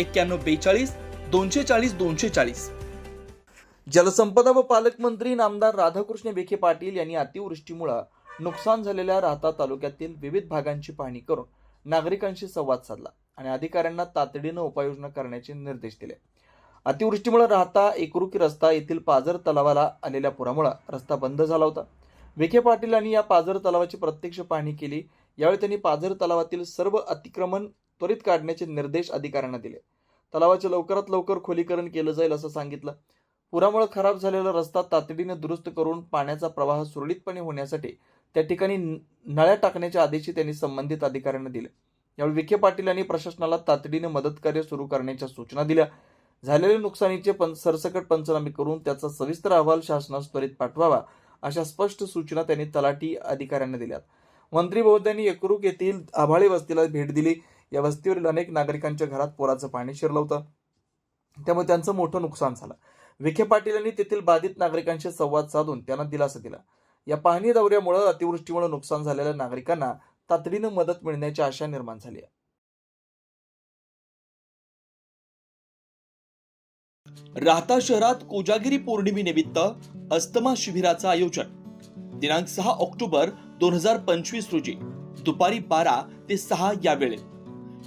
एक्क्याण्णव बेचाळीस दोनशे चाळीस दोनशे चाळीस. जलसंपदा व पालकमंत्री नामदार राधाकृष्ण विखे पाटील यांनी अतिवृष्टीमुळे नुकसान झालेल्या राहता तालुक्यातील विविध भागांची पाहणी करून नागरिकांशी संवाद साधला आणि अधिकाऱ्यांना तातडीनं उपाययोजना करण्याचे निर्देश दिले. अतिवृष्टीमुळे राहता एकरुकी रस्ता येथील पाझर तलावाला आलेल्या पुरामुळे रस्ता बंद झाला होता. विखे पाटील यांनी या पाझर तलावाची प्रत्यक्ष पाहणी केली. यावेळी त्यांनी पाझर तलावातील सर्व अतिक्रमण त्वरित काढण्याचे निर्देश अधिकाऱ्यांना दिले. तलावाचे लवकरात लवकर खोलीकरण केलं जाईल असं सांगितलं. पुरामुळे खराब झालेला रस्ता तातडीने दुरुस्त करून पाण्याचा प्रवाह सुरळीतपणे होण्यासाठी त्या ठिकाणी न- नळ्या टाकण्याचे आदेशही त्यांनी संबंधित अधिकाऱ्यांना दिले. यावेळी विखे पाटील यांनी प्रशासनाला तातडीने मदत कार्य सुरू करण्याच्या सूचना दिल्या. झालेल्या नुकसानीचे पं सरसकट पंचनामे करून त्याचा सविस्तर अहवाल शासनास त्वरित पाठवावा अशा स्पष्ट सूचना त्यांनी तलाठी अधिकाऱ्यांना दिल्यात. मंत्री महोदयांनी एकरूक येथील आभाळे वस्तीला भेट दिली. या वस्तीवरील अनेक नागरिकांच्या घरात पुराचं पाणी शिरलं होतं. त्यामुळे त्यांचं मोठं नुकसान झालं. विखे पाटील यांनी तेथील बाधित नागरिकांशी संवाद साधून त्यांना दिलासा दिला. या पाहणी दौऱ्यामुळे अतिवृष्टीमुळे नुकसान झालेल्या नागरिकांना तातडीनं मदत मिळण्याची आशा निर्माण झाली आहे. राहता शहरात कोजागिरी पौर्णिमेनिमित्त अस्तमा शिबिराचं आयोजन. दिनांक सहा ऑक्टोबर दोन हजार पंचवीस रोजी. दुपारी बारा ते सहा या वेळेत